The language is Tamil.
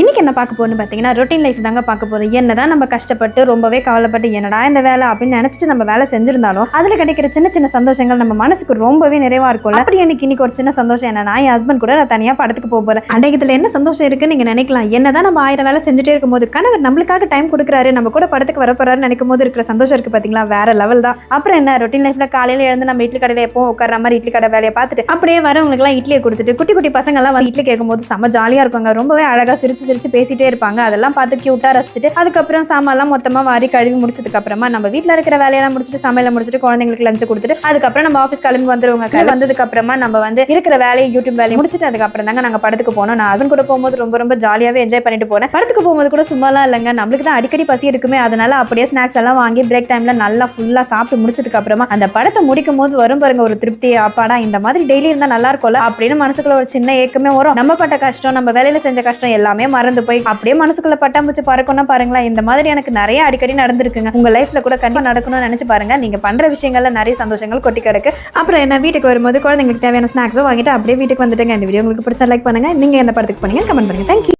இன்றைக்கி என்ன பார்க்க போகணும்னு பார்த்தீங்கன்னா ரொட்டீன் லைஃப் தாங்க பார்க்க போறோம். என்னதான் நம்ம கஷ்டப்பட்டு ரொம்பவே கவலைப்பட்டு என்னடா இந்த வேலை அப்படின்னு நினச்சிட்டு நம்ம வேலை செஞ்சிருந்தாலும் அதில் கிடைக்கிற சின்ன சின்ன சந்தோஷங்கள் நம்ம மனசுக்கு ரொம்பவே நிறைவாக இருக்கும்ல. அப்படி எனக்கு இன்னைக்கு ஒரு சின்ன சந்தோஷம் என்னன்னா என் ஹஸ்பண்ட் கூட நான் தனியாக படத்துக்கு போக போகிறேன் அன்றைக்கத்தில் என்ன சந்தோஷம் இருக்குன்னு நீங்கள் நினைக்கலாம். என்ன தான் நம்ம ஆயிரம் வேலை செஞ்சுட்டே இருக்கும்போது கணவர் நம்மளுக்காக டைம் கொடுக்குறாரு நம்ம கூட படத்துக்கு வர போறாருன்னு நினைக்கும் போது இருக்கிற சந்தோஷம் இருக்குது பார்த்தீங்களா வேற லெவல் தான். அப்புறம் என்ன ரொட்டீன் லைஃப்ல காலையில் எழுந்து நம்ம இட்லி கடையில் எப்போ உட்கார மாதிரி இட்லி கடை வேலையை பார்த்துட்டு அப்படியே வரவங்களுக்குலாம் இட்லியை கொடுத்துட்டு குட்டி குட்டி பசங்கள்லாம் வந்து இட்லி கேட்கும்போது செம்ம ஜாலியாக இருப்பாங்க. ரொம்பவே அழகாக சிரிச்சு சிரிச்சு பேசிட்டே இருப்பாங்க. அதெல்லாம் பார்த்து கியூட்டா ரசிச்சுட்டு அதுக்கப்புறம் சாமான்லாம் மொத்தமா வாரி கழுவி முடிச்சதுக்கு அப்புறமா நம்ம வீட்ல இருக்கிற வேலையெல்லாம் முடிச்சுட்டு சமையல முடிச்சுட்டு குழந்தைங்களுக்கு லஞ்சு கொடுத்துட்டு அதுக்கப்புறம் நம்ம ஆஃபீஸ் கிளம்பி வந்துருவாங்க. கிளம்பி வந்ததுக்கு அப்புறமா நம்ம வந்து இருக்கிற வேலையை யூடியூப் வேலையை முடிச்சுட்டு அதுக்கப்புறம் தாங்க நாங்க படத்துக்கு போனோம். நான் ஹஸ்பண்ட் கூட போகும்போது ரொம்ப ரொம்ப ஜாலியாவே என்ஜாய் பண்ணிட்டு போனேன். படத்துக்கு போகும்போது கூட சும்மாலாம் இல்லைங்க. நம்மளுக்கு தான் அடிக்கடி பசி எடுக்குமே. அதனால அப்படியே ஸ்நாக்ஸ் எல்லாம் வாங்கி பிரேக் டைம்ல நல்லா ஃபுல்லா சாப்பிட்டு முடிச்சதுக்கு அப்புறமா அந்த படத்தை முடிக்கும் போது வரும் பாருங்க ஒரு திருப்தி அப்பாடா இந்த மாதிரி டெய்லி இருந்தா நல்லா இருக்கும்ல அப்படின்னு மனசுக்குள்ள ஒரு சின்ன ஏக்கமே வரும். நம்ம பட்ட கஷ்டம் நம்ம வேலையில செஞ்ச கஷ்டம் எல்லாமே மறந்து போய் அப்படியே மனசுக்குள்ள பட்டாம்பூச்சி பறக்கும்னா பாருங்களேன். இந்த மாதிரி எனக்கு நிறைய அடிக்கடி நடந்திருக்குங்க. உங்க லைஃப்ல கூட கண்டிப்பா நடக்கணும்னு நினைச்சு பாருங்க. நீங்க பண்ற விஷயங்கள்ல நிறைய சந்தோஷங்கள் கொட்டி கிடக்கு. அப்புறம் என்ன வீட்டுக்கு வரும்போது குழந்தைங்களுக்கு தேவையான ஸ்நாக்ஸோ வாங்கிட்டு அப்படியே வீட்டுக்கு வந்துட்டுங்க. இந்த வீடியோ உங்களுக்கு பிடிச்சா லைக் பண்ணுங்க. நீங்க எந்த படத்துக்கு போனீங்க கமெண்ட் பண்ணுங்க. தேங்க்யூ